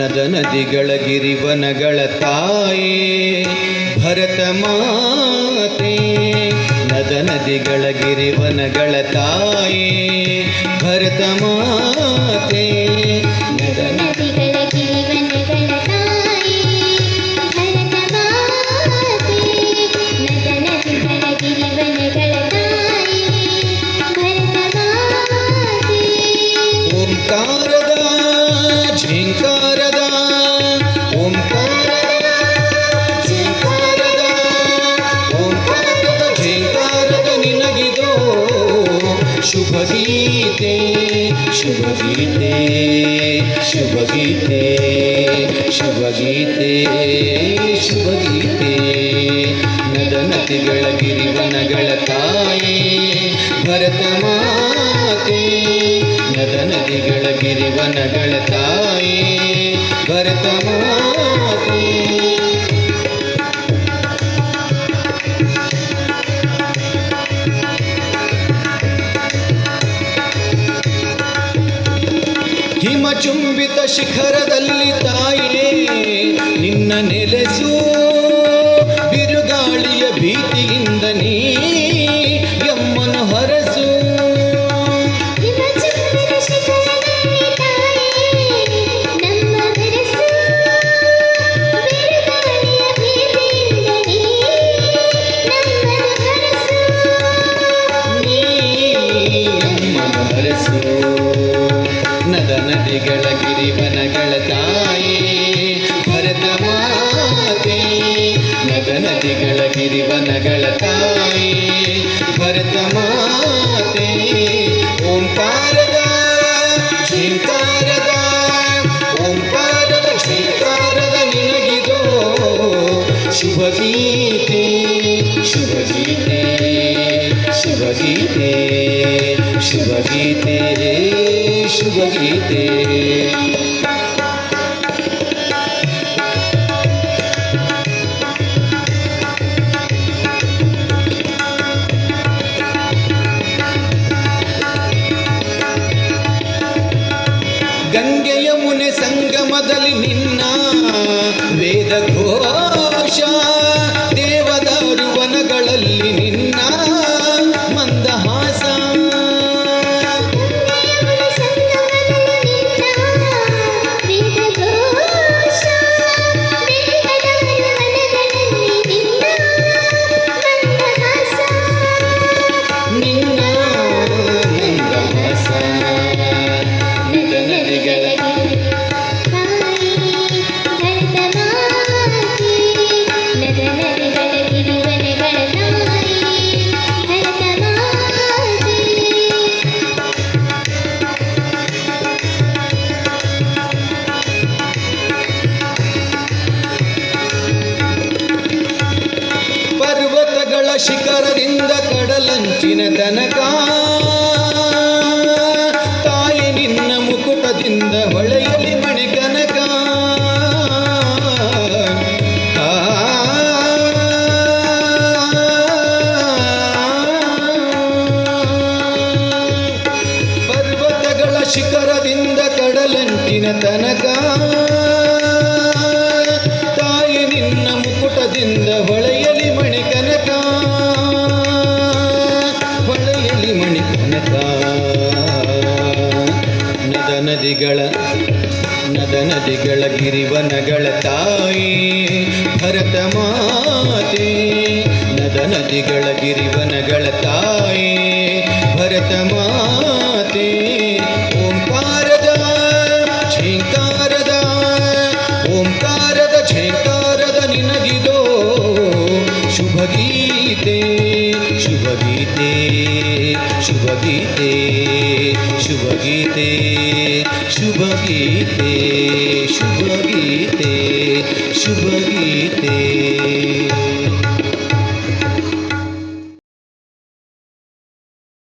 ನದ ನದಿಗಳ ಗಿರಿವನಗಳ ತಾಯಿ ಭರತ ಮಾತೆ. ನದ ನದಿಗಳ ಗಿರಿವನಗಳ ತಾಯಿ ಭರತ ಮಾತೆ. ಶುಭ ಗೀತೆ ಶುಭ ಗೀತೆ ಶುಭ ಗೀತೆ ಶುಭ ಗೀತೆ ಶುಭ ಗೀತೆ ನದ ಗಿರಿವನಗಳ ತಾಯೇ, ಭರತ ಮಾತೆ. ನದನದಿಗಳ ಗಿರಿವನಗಳ ತಾಯೇ, ಭರತ ಮಾತೆ. ಹಿಮಚುಂಬಿತ ಶಿಖರದಲ್ಲಿ ತಾಯೇ ಗಿರಿವನಗಳ ತಾಯಿ ಭರತ ಮಾತೆ ನದ ನದಿಗಳ ಗಿರಿವನಗಳ ತಾಯಿ ಭರತ ಮಾತೆ, ಓಂಕಾರದ ಝೇಂಕಾರದ ಓಂಕಾರದ ಝೇಂಕಾರದ ನಿನಗಿದೋ ಶುಭ ಗೀತೆ ಶುಭ ಗೀತೆ ಶುಭ ಗೀತೆ ಶುಭ ಗೀತೆ ಶುಭ ಗೀತೆ ಸಂಗಮದಲ್ಲಿ ನಿನ್ನ ವೇದ ಘೋಷ ದೇವದಾರು ವನಗಳಲ್ಲಿ ನಿನ್ನ ಮಂದಹಾಸ ನಿನ್ನ ಮಂದಹಾಸ ನಿನ್ನ ಕಡಲಂಚಿನ ತನಕ ತಾಯಿ ನಿನ್ನ ಮುಕುಟದಿಂದ ಹೊಳೆಯಲಿ ಮಣಿ ಕನಕ ಪರ್ವತಗಳ ಶಿಖರದಿಂದ ಕಡಲಂಟಿನ ತನಕ ತಾಯಿ ನಿನ್ನ ಮುಕುಟದಿಂದ ಹೊಳೆಯಲಿ ನದಿಗಳ, ನದ ನದಿಗಳ, ಗಿರಿವನಗಳ ತಾಯಿ, ಭರತ ಮಾತೆ. ನದ ನದಿಗಳ, ಗಿರಿವನಗಳ ತಾಯಿ, ಭರತ ಮಾತೆ. ಓಂಕಾರದ, ಝೇಂಕಾರದ ಓಂಕಾರದ, ಝೇಂಕಾರದ ನಿನಗಿದೋ ಶುಭ ಗೀತೆ ಶುಭ ಗೀತೆ ಶುಭ ಗೀತೆ ಶುಭ